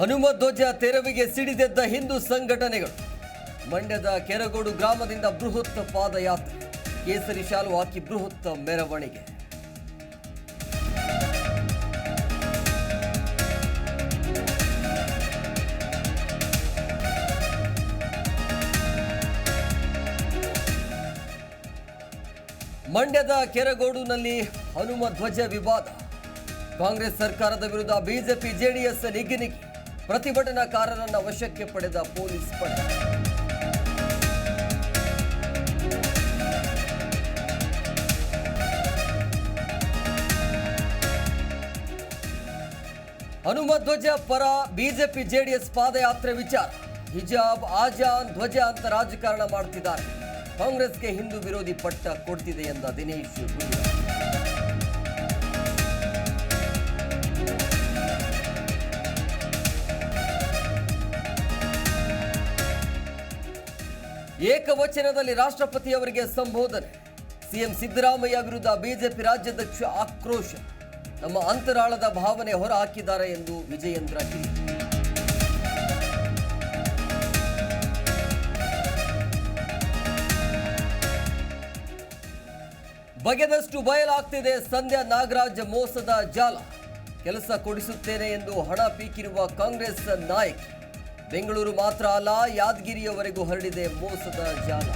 ಹನುಮ ಧ್ವಜ ತೆರವಿಗೆ ಸಿಡಿದೆದ್ದ ಹಿಂದೂ ಸಂಘಟನೆಗಳು. ಮಂಡ್ಯದ ಕೆರಗೋಡು ಗ್ರಾಮದಿಂದ ಬೃಹತ್ ಪಾದಯಾತ್ರೆ. ಕೇಸರಿ ಶಾಲು ಹಾಕಿ ಬೃಹತ್ ಮೆರವಣಿಗೆ. ಮಂಡ್ಯದ ಕೆರಗೋಡುನಲ್ಲಿ ಹನುಮ ಧ್ವಜ ವಿವಾದ. ಕಾಂಗ್ರೆಸ್ ಸರ್ಕಾರದ ವಿರುದ್ಧ ಬಿಜೆಪಿ ಜೆಡಿಎಸ್ ನಿಗ್ಗಿನಿಗಿ ಪ್ರತಿಭಟನಾಕಾರರನ್ನ ವಶಕ್ಕೆ ಪಡೆದ ಪೊಲೀಸ್ ಪಡೆ. ಹನುಮ ಧ್ವಜ ಪರ ಬಿಜೆಪಿ ಜೆಡಿಎಸ್ ಪಾದಯಾತ್ರೆ ವಿಚಾರ. ಹಿಜಾಬ್, ಆಜಾನ್, ಧ್ವಜ ಅಂತ ರಾಜಕಾರಣ ಮಾಡ್ತಿದ್ದಾರೆ. ಕಾಂಗ್ರೆಸ್ಗೆ ಹಿಂದೂ ವಿರೋಧಿ ಪಟ್ಟ ಕೊಡ್ತಿದೆ ಎಂದ ದಿನೇಶ್ ಗುಂಡೂರಾವ್. ಏಕವಚನದಲ್ಲಿ ರಾಷ್ಟ್ರಪತಿಯವರಿಗೆ ಸಂಬೋಧನೆ. ಸಿಎಂ ಸಿದ್ದರಾಮಯ್ಯ ವಿರುದ್ಧ ಬಿಜೆಪಿ ರಾಜ್ಯಾಧ್ಯಕ್ಷ ಆಕ್ರೋಶ. ನಮ್ಮ ಅಂತರಾಳದ ಭಾವನೆ ಹೊರಹಾಕಿದ್ದಾರೆ ಎಂದು ವಿಜಯೇಂದ್ರ ಕಿಡಿ ಬಗೆದಷ್ಟು ಬಯಲಾಗ್ತಿದೆ ಸಂಧ್ಯಾ ನಾಗರಾಜ್ ಮೋಸದ ಜಾಲ. ಕೆಲಸ ಕೊಡಿಸುತ್ತೇನೆ ಎಂದು ಹಣ ಪೀಕಿರುವ ಕಾಂಗ್ರೆಸ್ ನಾಯಕಿ. ಬೆಂಗಳೂರು ಮಾತ್ರ ಅಲ್ಲ ಯಾದಗಿರಿಯವರೆಗೂ ಹರಡಿದೆ ಮೋಸದ ಜಾಲ.